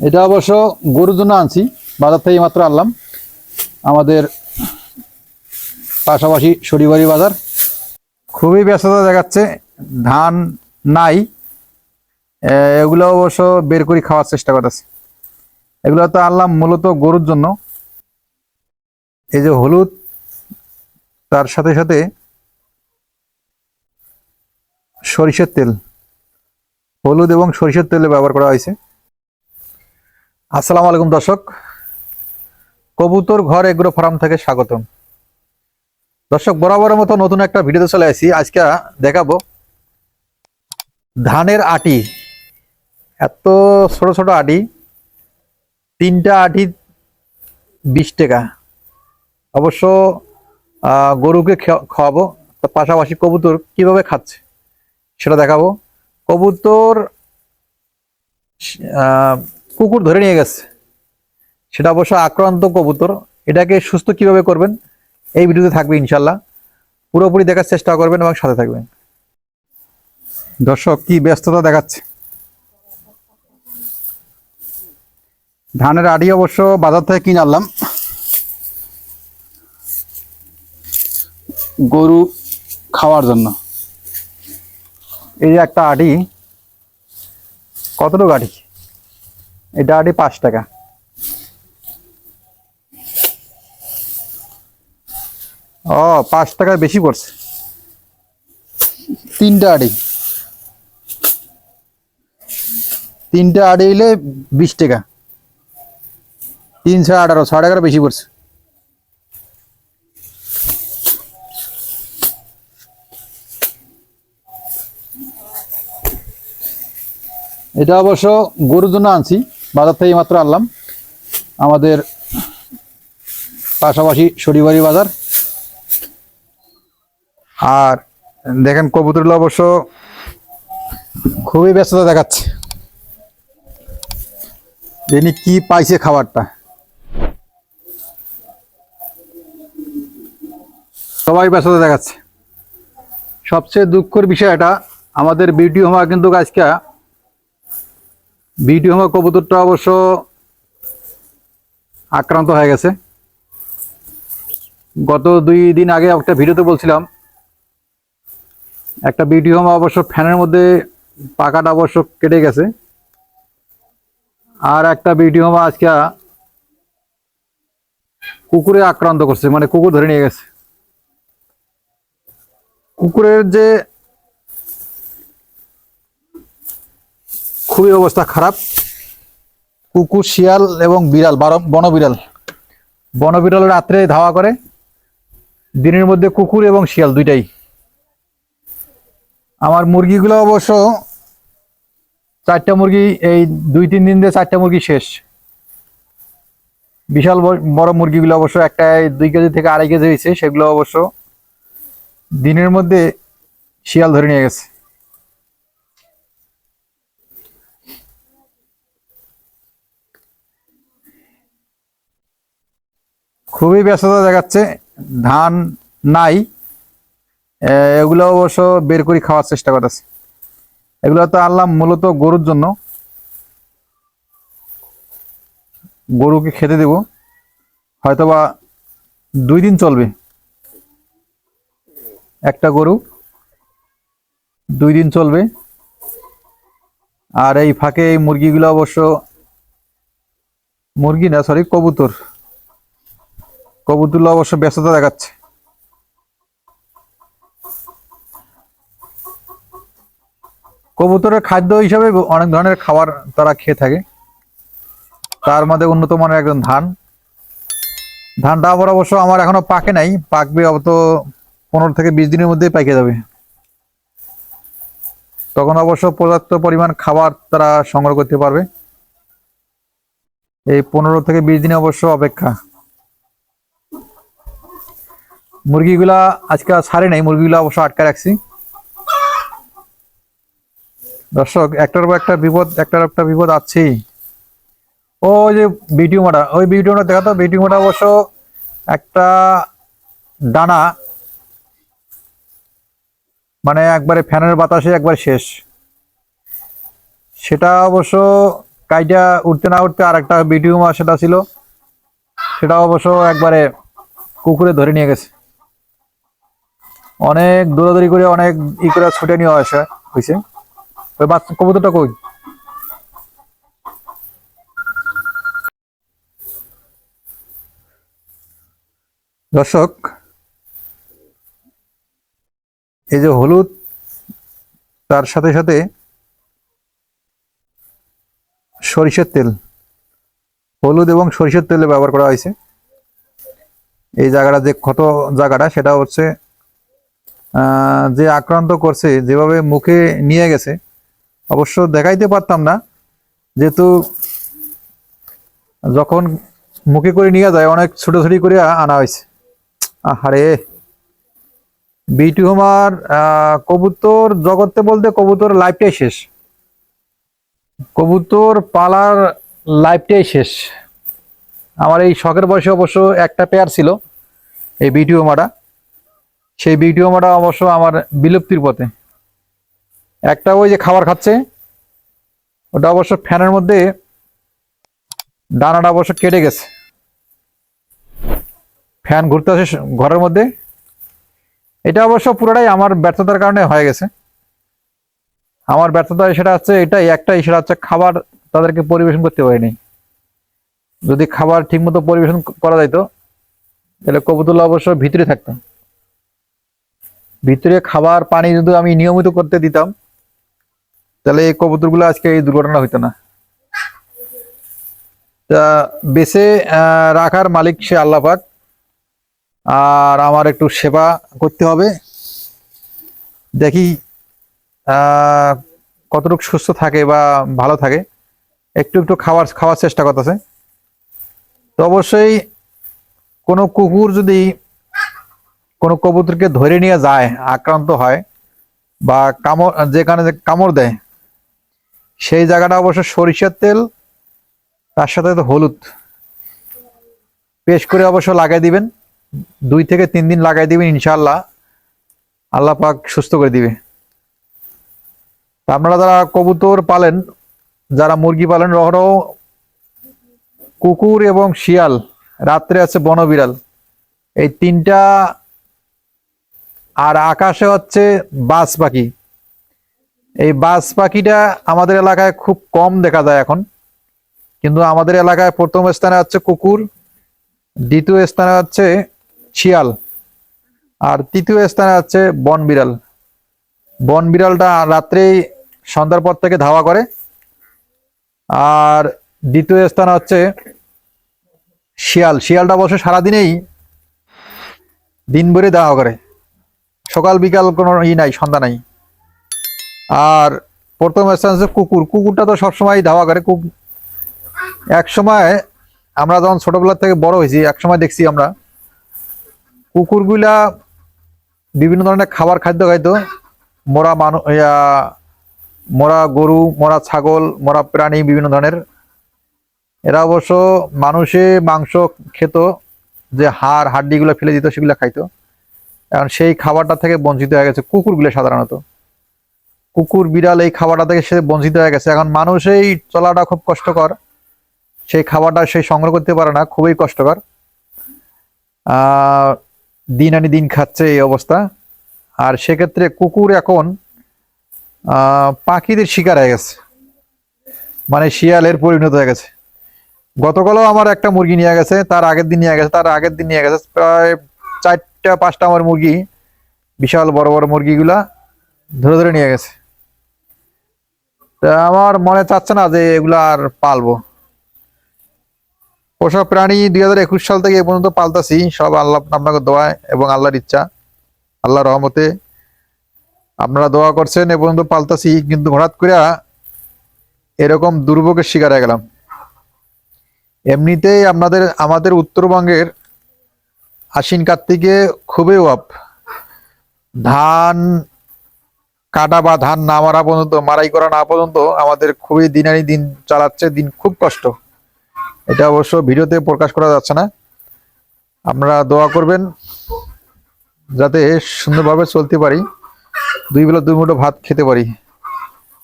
এটা অবশ্য গরুর জন্য আনছি, বাজার থেকে মাত্র আনলাম। আমাদের পাশাপাশি শনিবাড়ি বাজার। খুবই ব্যস্ততা দেখাচ্ছে, ধান নাই। এগুলো অবশ্য বের করে খাওয়ার চেষ্টা করতেছে। এগুলো তো আনলাম মূলত গরুর জন্য। এই যে হলুদ, তার সাথে সাথে সরিষার তেল। হলুদ এবং সরিষার তেলে ব্যবহার করা হয়েছে। আসসালামু আলাইকুম দর্শক। কবুতর ঘর এগ্রো ফার্ম থেকে স্বাগতম। দর্শক, বরাবরের মতো নতুন একটা ভিডিওতে চলে আসি। আজকে দেখাবো ধানের আটি। এত ছোট ছোট আটি। তিনটা আটি বিশ টাকা। অবশ্য গরুকে খাওয়াবো পাশাপাশি কবুতর কীভাবে খাচ্ছে সেটা দেখাবো। কবুতর কুকুর ধরে নিয়ে গেছে। সেটা অবশ্য আক্রান্ত কবুতর। এটাকে সুস্থ কীভাবে করবেন, এই ভিডিওতে থাকবে ইনশাল্লাহ পুরোপুরি দেখার চেষ্টা করবেন এবং সাথে থাকবেন। দর্শক, কি ব্যস্ততা দেখাচ্ছে। ধানের আড়ি অবশ্য বাজার থেকে কিনে আনলাম। গরু খাওয়ার জন্য। এই যে একটা আটি কতটুকু আটি এটা আটি পাঁচ টাকা। ও পাঁচ টাকার বেশি পড়ছে তিনটা আড়ি। তিনটা আড়ি হইলে বিশ টাকা। তিনশো আঠারো ছ টাকার বেশি পড়ছে এটা অবশ্য গরুর জন্য আনছি। বাজার থেকে মাত্র আনলাম। আমাদের পাশাপাশি শনিবাড়ি বাজার। আর দেখেন কবুতরগুলো অবশ্য খুবই ব্যস্ততা দেখাচ্ছে। যিনি কি পাইছে খাবারটা? সবাই ব্যস্ততা দেখাচ্ছে। সবচেয়ে দুঃখের বিষয় এটা, আমাদের বিউটি হোমা কিন্তু আজকে বিউটি হোমা কবুতরটা অবশ্য আক্রান্ত হয়ে গেছে। গত দুই দিন আগে একটা ভিডিওতে বলছিলাম, একটা বিউটি হোম অবশ্য ফ্যানের মধ্যে পাকাটা অবশ্য কেটে গেছে। আর একটা বিউটি হোম আজকে কুকুরে আক্রান্ত করছে মানে কুকুর ধরে নিয়ে গেছে। কুকুরের যে খুবই অবস্থা খারাপ। কুকুর, শিয়াল এবং বিড়াল, বারো বনবিড়াল বনবিড়াল রাত্রে ধাওয়া করে। দিনের মধ্যে কুকুর এবং শিয়াল দুইটাই। আমার মুরগিগুলো অবশ্য চারটা মুরগি, এই দুই, তিন দিন দিয়ে চারটা মুরগি শেষ। বিশাল বড় মুরগিগুলো অবশ্য একটা দুই কেজি থেকে আড়াই কেজি হয়েছে, সেগুলো অবশ্য দিনের মধ্যে শিয়াল ধরে নিয়ে গেছে। খুবই ব্যস্ততা দেখাচ্ছে, ধান নাই। এগুলো অবশ্য বের করে খাওয়ার চেষ্টা করতেছে। এগুলো তো আনলাম মূলত গরুর জন্য। গরুকে খেতে দেব। হয়তোবা দুই দিন চলবে। একটা গরু, দুই দিন চলবে। আর এই ফাঁকে এই মুরগিগুলো অবশ্য, মুরগি না সরি কবুতর। কবুতরগুলো অবশ্য ব্যস্ততা দেখাচ্ছে। কবুতরের খাদ্য হিসাবে অনেক ধরনের খাবার তারা খেয়ে থাকে। তার মধ্যে উন্নত মানের একজন ধান। ধানটা আবার অবশ্য আমার এখনও পাকে নাই, পাকবে অত পনেরো থেকে বিশ দিনের মধ্যেই পাকে যাবে। তখন অবশ্য পর্যাপ্ত পরিমাণ খাবার তারা সংগ্রহ করতে পারবে। এই পনেরো থেকে বিশ দিনে অবশ্য অপেক্ষা। মুরগিগুলা আজকে ছাড়ে নাই, মুরগিগুলা অবশ্য আটকা রাখছি। দর্শক, একটার পর একটা বিপদ, একটার একটা বিপদ আছেই। ও যে ভিডিওমাটা ওই ভিডিওটা দেখাতো ভিডিওমাটা অবশ্য একটা ডানা মানে একবারে ফ্যানের বাতাসে একবার শেষ। সেটা অবশ্য কাইটা উঠতে না উঠতে আর একটা বিটিউ মাছ সেটা ছিল, সেটা অবশ্য একবারে কুকুরে ধরে নিয়ে গেছে। অনেক দৌড়াদৌড়ি করে, অনেক ই করে ছুটে নিয়ে আসে হয়েছে ওই বাচ্চা, কবুতরটা কই? দর্শক, এই যে হলুদ, তার সাথে সাথে সরিষার তেল। হলুদ এবং সরিষার তেলে ব্যবহার করা হয়েছে। এই জায়গাটা যে ক্ষত জায়গাটা, সেটা হচ্ছে যে আক্রান্ত করছে, যেভাবে মুখে নিয়ে গেছে, অবশ্য দেখাইতে পারতাম না। যেহেতু যখন মুখে করে নিয়ে যায়, অনেক ছোটাছুটি করে আনা হয়েছে। আহারে! বিটু হোমার কবুতর জগতে বলতে কবুতর লাইফটাই শেষ। কবুতর পালার লাইফটাই শেষ। আমার এই শখের বয়সে অবশ্য একটা পেয়ার ছিল, এই বিটিও মাটা সেই বিটিও মাটা অবশ্য আমার বিলুপ্তির পথে। একটা ওই যে খাবার খাচ্ছে, ওটা অবশ্য ফ্যানের মধ্যে ডানাটা অবশ্য কেটে গেছে। ফ্যান ঘুরতে আসে ঘরের মধ্যে। এটা অবশ্য পুরোটাই আমার ব্যর্থতার কারণে হয়ে গেছে। আমার ব্যর্থতা সেটা হচ্ছে এটাই, একটাই, সেটা হচ্ছে খাবার তাদেরকে পরিবেশন করতে পারিনি। যদি খাবার ঠিকমতো পরিবেশন করা যাইতো, তাহলে কবুতর অবশ্য ভিতরে থাকতো। ভিতরে খাবার, পানি যদি আমি নিয়মিত করতে দিতাম, তাহলে এই কবুতরগুলো আজকে এই দুর্ঘটনা হইতো না। তা বেছে রাখার মালিক সে আল্লাহ পাক। আর আমার একটু সেবা করতে হবে। দেখি কতটুকু সুস্থ থাকে বা ভালো থাকে। একটু একটু খাওয়ার খাওয়ার চেষ্টা করতেছে। তো অবশ্যই কোনো কুকুর যদি কোনো কবুতরকে ধরে নিয়ে যায়, আক্রান্ত হয় বা কামড়, যেখানে কামড় দেয়, সেই জায়গাটা অবশ্য সরিষার তেল, তার সাথে তো হলুদ। পেস্ট করে অবশ্য লাগাই দিবেন, দুই থেকে তিন দিন লাগাই দিবেন ইনশাল্লাহ আল্লাহ পাক সুস্থ করে দিবে। আপনারা যারা কবুতর পালেন, যারা মুরগি পালেন রহরহ কুকুর এবং শিয়াল, রাত্রে আছে বনবিড়াল। এই তিনটা আর আকাশে হচ্ছে বাজ পাখি। এই বাজ পাখিটা আমাদের এলাকায় খুব কম দেখা যায় এখন। কিন্তু আমাদের এলাকায় প্রথম স্থানে হচ্ছে কুকুর, দ্বিতীয় স্থানে হচ্ছে শিয়াল, আর তৃতীয় স্থানে হচ্ছে বন বিড়াল। বন বিড়ালটা রাত্রেই সন্ধ্যার পর থেকে ধাওয়া করে। আর দ্বিতীয় স্থান হচ্ছে শিয়াল। শিয়ালটা অবশ্য সারাদিনেই দিন ভরে ধাওয়া করে। সকাল বিকাল কোনো ই নাই সন্ধ্যা নাই। আর প্রথম স্থান হচ্ছে কুকুর। কুকুরটা তো সবসময় ধাওয়া করে। কুক এক সময় আমরা যখন ছোটবেলা থেকে বড় হয়েছি এক সময় দেখছি আমরা কুকুরগুলা বিভিন্ন ধরনের খাবার খাদ্য খাইতো। মরা মানু ইয়া, মরা গরু মরা ছাগল মরা প্রাণী বিভিন্ন ধরনের। এরা অবশ্য মানুষে মাংস খেত যে হাড় হাড্ডিগুলো ফেলে দিত সেগুলো খাইতো। এখন সেই খাবারটা থেকে বঞ্চিত হয়ে গেছে কুকুরগুলো সাধারণত। কুকুর, বিড়াল এই খাবারটা থেকে সে বঞ্চিত হয়ে গেছে। এখন মানুষেই চলাটা খুব কষ্টকর। সেই খাবারটা সে সংগ্রহ করতে পারে না, খুবই কষ্টকর। দিন আনি দিন খাচ্ছে এই অবস্থা। আর সেক্ষেত্রে কুকুর এখন পাখিদের শিকার হয়ে গেছে। মানে শিয়ালের পরিণত হয়ে গেছে। গতকালও আমার একটা মুরগি নিয়ে গেছে, তার আগের দিন নিয়ে গেছে, তার আগের দিন নিয়ে গেছে, প্রায় চারটা, পাঁচটা আমার মুরগি, বিশাল বড় বড় মুরগিগুলা ধরে ধরে নিয়ে গেছে। আমার মনে চাচ্ছে না যে এগুলা আর পালবো। পোষা প্রাণী দুই হাজার একুশ সাল থেকে এ পর্যন্ত পালতাছি, সব আল্লাহ আপনাকে দোয়ায় এবং আল্লাহর ইচ্ছা, আল্লাহর রহমতে। আপনারা দোয়া করছেন, এ পর্যন্ত পালতাছি, কিন্তু হঠাৎ করে এরকম দুর্ভোগের শিকার হয়ে গেলাম। এমনিতেই আপনাদের, আমাদের উত্তরবঙ্গের আশ্বিন কার্তিকে খুবই অভাব ধান কাটা বা ধান না মারা পর্যন্ত, মারাই করা না পর্যন্ত আমাদের খুবই দিনানি দিন চালাচ্ছে, দিন খুব কষ্ট। এটা অবশ্য ভিডিওতে প্রকাশ করা যাচ্ছে না। আপনারা দোয়া করবেন যাতে সুন্দরভাবে চলতে পারি, দুই বেলা দুই মুঠো ভাত খেতে পারি।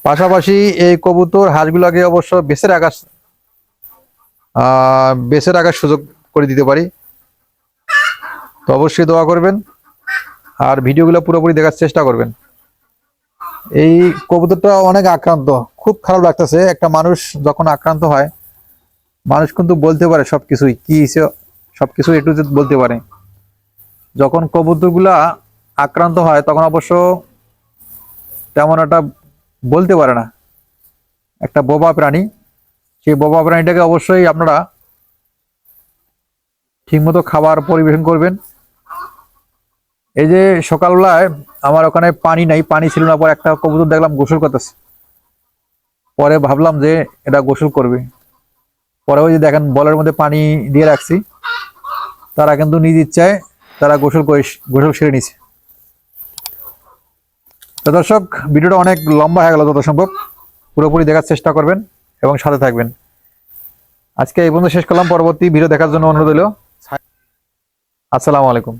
পাশাপাশি এই কবুতর হাঁসগুলোকে অবশ্য বেছে রাখার বেছে রাখার সুযোগ করে দিতে পারি। তো অবশ্যই দোয়া করবেন। আর ভিডিওগুলো পুরোপুরি দেখার চেষ্টা করবেন। এই কবুতরটা অনেক আক্রান্ত। খুব খারাপ লাগতেছে। একটা মানুষ যখন আক্রান্ত হয়, মানুষ কিন্তু বলতে পারে সবকিছুই, কি সব কিছু একটু বলতে পারে। যখন কবুতরগুলা আক্রান্ত হয়, তখন অবশ্য তেমন একটা বলতে পারে না। একটা বোবা প্রাণী। সেই বোবা প্রাণীটাকে অবশ্যই আপনারা ঠিকমতো খাবার পরিবেশন করবেন। এই যে সকালবেলায় আমার ওখানে পানি নাই, পানি ছিল না, পর একটা কবুতর দেখলাম গোসল করতেছে। পরে ভাবলাম যে এটা গোসল করবে। পরে ওই যে দেখেন, বলের মধ্যে পানি দিয়ে রাখছি। তারা কিন্তু নিজ ইচ্ছায় তারা গোসল করে, গোসল সেরে নিছে। তো দর্শক, ভিডিওটা অনেক লম্বা হয়ে গেল যত সম্ভব পুরোপুরি দেখার চেষ্টা করবেন এবং সাথে থাকবেন। আজকে এই পর্যন্ত শেষ করলাম। পরবর্তী ভিডিও দেখার জন্য অনুরোধ হলো আসসালামু আলাইকুম।